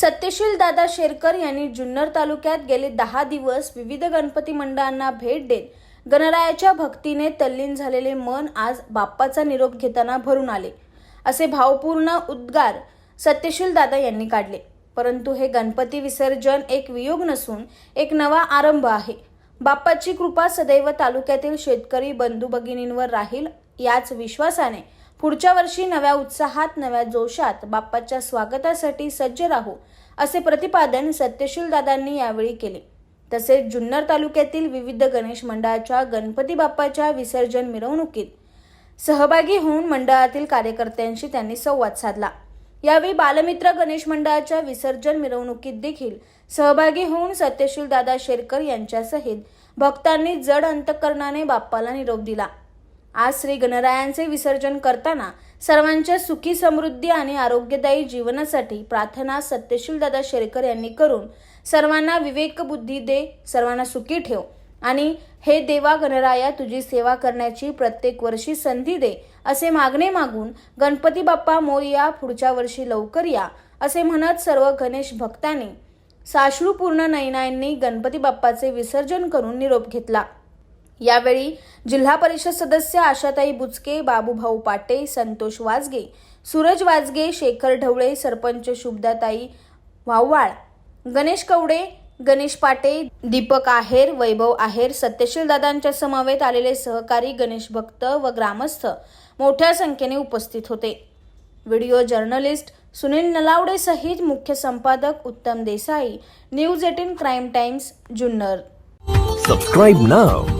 सत्यशील दादा शेरकर यांनी जुन्नर तालुक्यात गेले दहा दिवस विविध गणपती मंडळांना भेट देत गणरायाच्या भक्तीने तल्लीन झालेले मन आज बाप्पाचा निरोप घेताना भरून आले. असे भावपूर्ण उद्गार सत्यशील दादा यांनी काढले. परंतु हे गणपती विसर्जन एक वियोग नसून एक नवा आरंभ आहे. बाप्पाची कृपा सदैव तालुक्यातील शेतकरी बंधू भगिनींवर राहील याच विश्वासाने पुढच्या वर्षी नव्या उत्साहात नव्या जोशात बाप्पाच्या स्वागतासाठी सज्ज राहू असे प्रतिपादन सत्यशील दादांनी यावेळी केले. तसेच जुन्नर तालुक्यातील विविध गणेश मंडळाच्या गणपती बाप्पाच्या विसर्जन मिरवणुकीत सहभागी होऊन मंडळातील कार्यकर्त्यांशी त्यांनी संवाद साधला. यावेळी बालमित्र गणेश मंडळाच्या विसर्जन मिरवणुकीत देखील सहभागी होऊन सत्यशील दादा शेरकर यांच्यासहित भक्तांनी जड अंतकरणाने बाप्पाला निरोप दिला. आज श्री गणरायांचे विसर्जन करताना सर्वांच्या सुखी समृद्धी आणि आरोग्यदायी जीवनासाठी प्रार्थना सत्यशील दादा शेरकर यांनी करून सर्वांना विवेक बुद्धी दे सर्वांना सुखी ठेव. आणि हे देवा गणराया तुझी सेवा करण्याची प्रत्येक वर्षी संधी दे असे मागणे मागून गणपती बाप्पा मोरया पुढच्या वर्षी लवकर या असे म्हणत सर्व गणेश भक्तांनी साश्रूपूर्ण नयनांनी गणपती बाप्पाचे विसर्जन करून निरोप घेतला. यावेळी जिल्हा परिषद सदस्य आशाताई बुचके बाबूभाऊ पाटे संतोष वाजगे सूरज वाजगे शेखर ढवळे सरपंच शुभदाताई वाव्हाळ गणेश कवडे गणेश पाटे दीपक आहेर वैभव आहेर सत्यशील दादांच्या समवेत आलेले सहकारी गणेश भक्त व ग्रामस्थ मोठ्या संख्येने उपस्थित होते. व्हिडिओ जर्नलिस्ट सुनील नलावडे सहित मुख्य संपादक Uttam Desai news eighteen crime times Junnar. Subscribe now